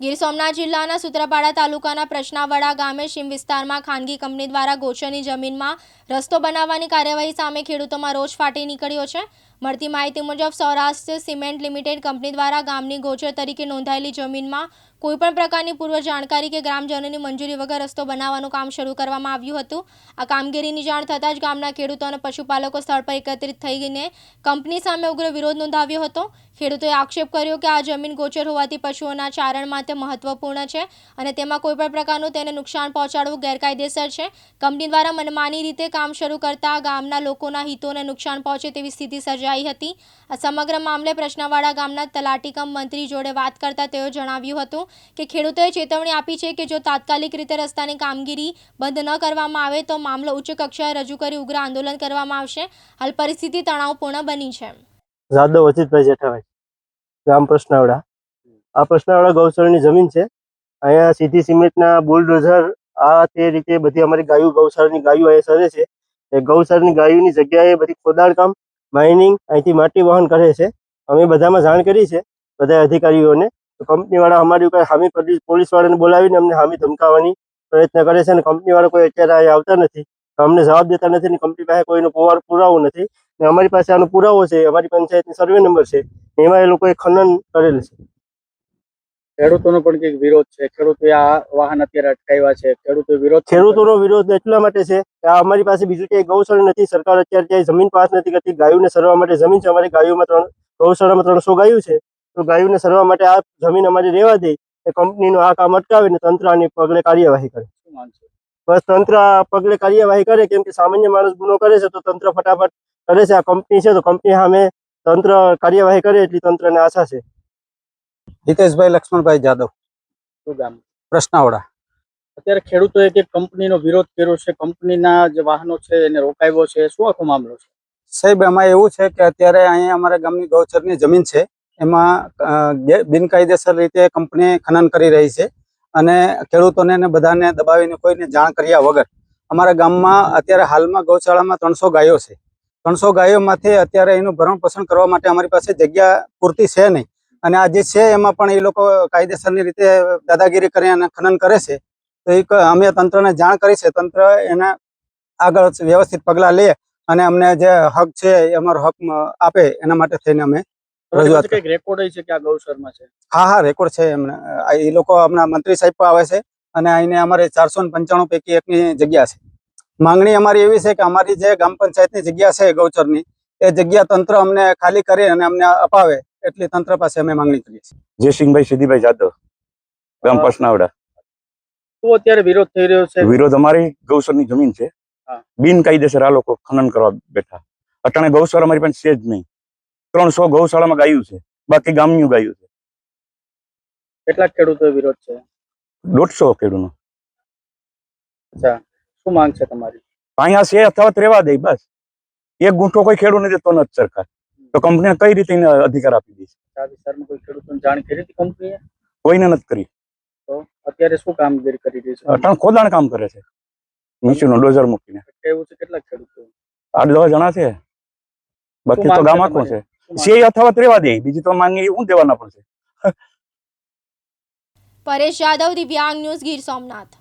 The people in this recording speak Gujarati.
ગીર સોમનાથ જિલ્લાના સુત્રાપાડા તાલુકાના પ્રશ્નાવાડા ગામે શિમ વિસ્તારમાં ખાનગી કંપની દ્વારા ગોચરની જમીનમાં રસ્તો બનાવવાની કાર્યવાહી સામે ખેડૂતોમાં રોષ ફાટી નીકળ્યો છે. મળતી માહિતી મુજબ સૌરાષ્ટ્ર સિમેન્ટ લિમિટેડ કંપની દ્વારા ગામની ગોચર તરીકે નોંધાયેલી જમીનમાં કોઈપણ પ્રકારની પૂર્વ જાણકારી કે ગ્રામજનોની મંજૂરી વગર રસ્તો બનાવવાનું કામ શરૂ કરવામાં આવ્યું હતું. આ કામગીરીની જાણ થતાં જ ગામના ખેડૂતો અને પશુપાલકો સ્થળ પર એકત્રિત થઈને કંપની સામે ઉગ્ર વિરોધ નોંધાવ્યો હતો. ખેડૂતોએ આક્ષેપ કર્યો કે આ જમીન ગોચર હોવાથી પશુઓના ચારણ માટે મહત્વપૂર્ણ છે અને તેમાં કોઈપણ પ્રકારનું તેને નુકસાન પહોંચાડવું ગેરકાયદેસર છે. કંપની દ્વારા મનમાની રીતે કામ શરૂ કરતા ગામના લોકોના હિતોને નુકસાન પહોંચે તેવી સ્થિતિ સર્જાઈ હતી. આ સમગ્ર મામલે પ્રશ્નવાડા ગામના તલાટીકમ મંત્રી જોડે વાત કરતા તેઓ જણાવ્યું હતું કે ખેડૂતોએ ચેતવણી આપી છે કે જો તાત્કાલિક રીતે રસ્તાની કામગીરી બંધ ન કરવામાં આવે તો મામલો ઉચ્ચ કક્ષાએ રજૂ કરી ઉગ્ર આંદોલન કરવામાં આવશે. હાલ પરિસ્થિતિ તણાવપૂર્ણ બની છે. જાદવ અજીતભાઈ જેઠાભાઈ, ગામ પ્રશ્નાવડા આ પ્રશ્નાવડા ગૌશાળાની જમીન છે. અહીંયા સીધી સિમેન્ટના બુલડોઝર, આ તે રીતે બધી અમારી ગાયો ગૌશાળાની ગાયો અહીંયા સરે છે. એ ગૌશાળાની ગાયોની જગ્યાએ બધી ખોદાણ કામ માઇનિંગ અહીંથી માટી વહન કરે છે. અમે બધામાં જાણ કરી છે, બધા અધિકારીઓને. કંપનીવાળા અમારી ઉપર હામી પોલીસ વાળાને બોલાવીને અમને હામી ધમકાવવાની પ્રયત્ન કરે છે અને કંપનીવાળા કોઈ અત્યારે અહીંયા આવતા નથી. અમને જવાબ દેતા નથી ને કંપની પાસે કોઈનો પુરાવો નથી. ને અમારી પાસે આનો પુરાવો છે, અમારી પંચાયતની સર્વે નંબર છે. એમાં એ લોકોએ ખનન કરેલ છે. ખેડૂતોનો પણ કંઈક વિરોધ છે. ખેડૂતો આ વાહન અત્યારે અટકાવ્યા છે. ખેડૂતો વિરોધ ખેડૂતોનો વિરોધ એટલા માટે છે કે આ અમારી પાસે બીજું ક્યાંય ગૌશાળા નથી. સરકાર અત્યારે ક્યાંય જમીન પાસ નથી કરતી. ગાયોને સરવા માટે જમીન છે. અમારી ગાયોમાં ત્રણ ગૌશાળામાં ત્રણસો ગાયું છે. તો ગાયોને સરવા માટે આ જમીન અમારી રહેવા દે. એ કંપનીનું આ કામ અટકાવે ને તંત્ર આની પગલે કાર્યવાહી કરે. છે? બસ તંત્ર પગલે કાર્યવાહી કરે કેમ કે સામાન્ય માણસ ગુનો કરે છે તો તંત્ર ફટાફટ કરે છે. આ કંપની છે તો કંપની સામે તંત્ર કાર્યવાહી કરે એટલી તંત્રને આશા છે. હિતેશભાઈ લક્ષ્મણભાઈ જાદવ. શું ગામ? પ્રશ્નાવડા. અત્યારે ખેડૂતોએ કે કંપનીનો વિરોધ કર્યો છે. કંપનીના જે વાહનો છે એને રોકાવ્યો છે. શું આખો મામલો છે? સાહેબ એમાં એવું છે કે અત્યારે અહીંયા અમારા ગામની ગૌચરની જમીન છે. એમાં બિનકાયદેસર રીતે કંપની ખનન કરી રહી છે અને ખેડૂતોને બધાને દબાવીને કોઈને જાણ કર્યા વગર. અમારા ગામમાં અત્યારે હાલમાં ગૌશાળામાં ત્રણસો ગાયો છે. ત્રણસો ગાયોમાંથી અત્યારે એનું ભરણ પોષણ કરવા માટે અમારી પાસે જગ્યા પૂરતી છે નહીં. અને આ જે છે એમાં પણ એ લોકો કાયદેસરની રીતે દાદાગીરી કરી અને ખનન કરે છે. તો એક અમે તંત્રને જાણ કરી છે. તંત્ર એને આગળ વ્યવસ્થિત પગલાં લે અને અમને જે હક છે એ અમારો હક આપે એના માટે થઈને અમે રજૂઆત રેકોર્ડ છે કે આ ગૌશરમાં છે? હા હા રેકોર્ડ છે એમને. એ લોકો હમણાં મંત્રી સાહેબ પણ આવે છે અને અહીંને અમારે ચારસો પંચાણું પૈકી એકની જગ્યા છે. માંગણી અમારી એવી છે કે અમારી જે ગ્રામ પંચાયતની જગ્યા છે ગૌચરની એ જગ્યા તંત્ર અમને ખાલી કરી અને અમને અપાવે. એટલી તંત્ર પાસે અમે માંગણી કરીએ છીએ. જયસિંહભાઈ સિદ્ધિભાઈ જાદવ ગામ પસનાવડા. શું અત્યારે વિરોધ થઈ રહ્યો છે. વિરોધ અમારી ગૌસરની જમીન છે. બિન બિનકાયદેસર આ લોકો ખનન કરવા બેઠા. અટાણે ગૌશાળા અમારી પાસે છે જ નહીં. ત્રણસો ગૌશાળામાં ગાયું છે. બાકી ગામનું ગાયું છે. કેટલા ખેડૂતો વિરોધ છે? દોઢસો ખેડૂતો અચ્છા. શું માંગ છે તમારી? અહીંયા છે અથવા રહેવા દે બસ. એક ગુંઠો કોઈ ખેડૂત નથી દેતો નથી સરકાર. તો કંપનીને કઈ રીતે એને અધિકાર આપી દે છે કોઈને નથી કરી. અત્યારે શું કામગીરી કરી રહી છે? અટાણે ખોદાણ કામ કરે છે. મશીનો ડોઝર મૂકીને. કેવું છે કેટલાક ખેડૂતો? આઠ દસ જણા છે. બાકી તો ગામ આખું છે. રહેવા દે. બીજી તો માંગી હું દેવાના પડશે. પરેશ યાદવ દિવ્યાંગ ન્યૂઝ ગીર સોમનાથ.